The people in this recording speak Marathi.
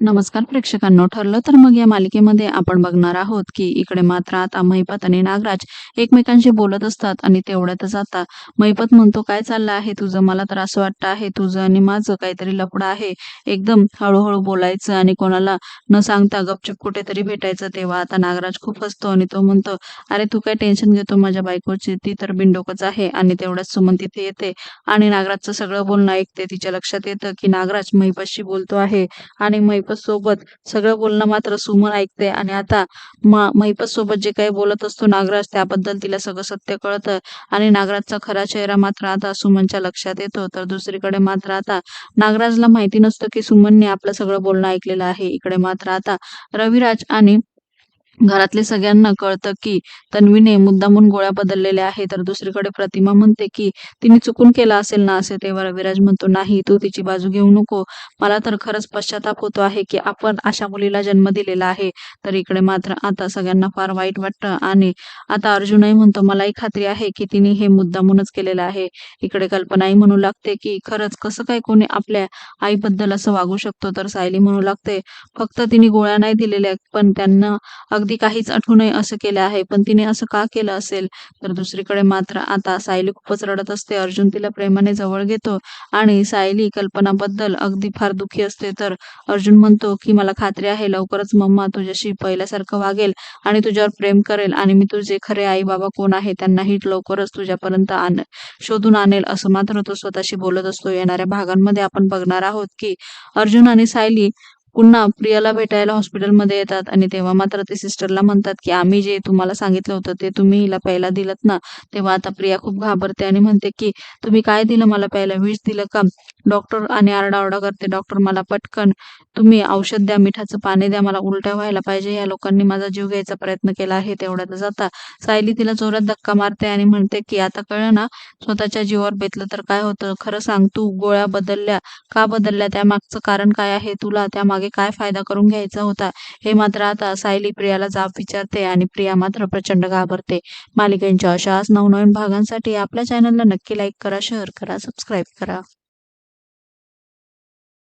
नमस्कार प्रेक्षकांनो ठरलं तर मग या मालिकेमध्ये आपण बघणार आहोत की इकडे मात्र आता महिपत आणि नागराज एकमेकांशी बोलत असतात आणि तेवढ्यातच आता महिपत म्हणतो काय चाललं आहे तुझं? मला तर असं वाटतं आहे तुझं आणि माझं काहीतरी लफडं आहे. एकदम हळूहळू बोलायचं आणि कोणाला न सांगता गपचूप कुठेतरी भेटायचं. तेव्हा आता नागराज खूप हसतो आणि तो म्हणतो अरे तू काय टेन्शन घेतो? माझ्या बायकोची ती तर बिंडोकच आहे. आणि तेवढ्याच सुमन तिथे येते आणि नागराजचं सगळं बोलणं ऐकते. तिच्या लक्षात येतं की नागराज महिपतशी बोलतो आहे आणि महिपत सोबत सगळं बोलणं मात्र सुमन ऐकते आणि आता महिपत सोबत जे काही बोलत असतो नागराज त्याबद्दल तिला सगळं सत्य कळतं आणि नागराजचा खरा चेहरा मात्र आता सुमनच्या लक्षात येतो. तर दुसरीकडे मात्र आता नागराजला माहिती नसतं की सुमनने आपलं सगळं बोलणं ऐकलेलं आहे. इकडे मात्र आता रविराज आणि घरातले सगळ्यांना कळतं की तन्वीने मुद्दामून गोळ्या बदललेल्या आहे तर दुसरीकडे प्रतिमा म्हणते की तिने चुकून केला असेल ना? असे तेव्हा रविराज म्हणतो नाही तू तिची बाजू घेऊ नको. मला तर खरंच पश्चाताप होतो आहे की आपण अशा मुलीला जन्म दिलेला आहे. तर इकडे मात्र आता सगळ्यांना फार वाईट वाटतं आणि आता अर्जुनही म्हणतो मलाही खात्री आहे की तिने हे मुद्दामूनच केलेलं आहे. इकडे कल्पनाही म्हणू लागते की खरंच कसं काय कोणी आपल्या आईबद्दल असं वागू शकतो? तर सायली म्हणू लागते फक्त तिने गोळ्या नाही दिलेल्या पण त्यांना अगदी अगदी काहीच आठवू नये असं केलं आहे पण तिने असं का केलं असेल? तर दुसरीकडे मात्र आता सायली खूपच रडत असते. अर्जुन तिला प्रेमाने जवळ घेतो आणि सायली कल्पनाबद्दल अगदी फार दुखी असते. तर अर्जुन म्हणतो की मला खात्री आहे लवकरच मम्मा तुझ्याशी पहिल्यासारखं वागेल आणि तुझ्यावर प्रेम करेल आणि मी तुझे खरे आई बाबा कोण आहे त्यांनाही लवकरच तुझ्यापर्यंत आण शोधून आणेल असं मात्र तो स्वतःशी बोलत असतो. येणाऱ्या भागांमध्ये आपण बघणार आहोत की अर्जुन आणि सायली पुन्हा प्रियाला भेटायला हॉस्पिटलमध्ये येतात आणि तेव्हा मात्र ते सिस्टरला म्हणतात की आम्ही जे तुम्हाला सांगितलं होतं ते तुम्ही हिला प्यायला दिलत ना. तेव्हा आता प्रिया खूप घाबरते आणि म्हणते की तुम्ही काय दिलं मला प्यायला विष दिलं का? डॉक्टर आणि आरडाओरडा करते. डॉक्टर मला पटकन तुम्ही औषध द्या मिठाचं पाणी द्या मला उलट्या व्हायला पाहिजे. या लोकांनी माझा जीव घ्यायचा प्रयत्न केला आहे तेवढ्यातच आता सायली तिला जोरात धक्का मारते आणि म्हणते की आता कळलं ना स्वतःच्या जीवावर बेतलं तर काय होतं? खरं सांग तू गोळ्या बदलल्या. का बदलल्या? त्या मागचं कारण काय आहे तुला? त्या मागे काय फायदा करून घ्यायचा होता? हे मात्र आता सायली प्रियाला जाब विचारते आणि प्रिया मात्र प्रचंड घाबरते. मालिकेच्या अशाच नवनवीन भागांसाठी आपल्या चॅनलला नक्की लाईक करा शेअर करा सबस्क्राईब करा.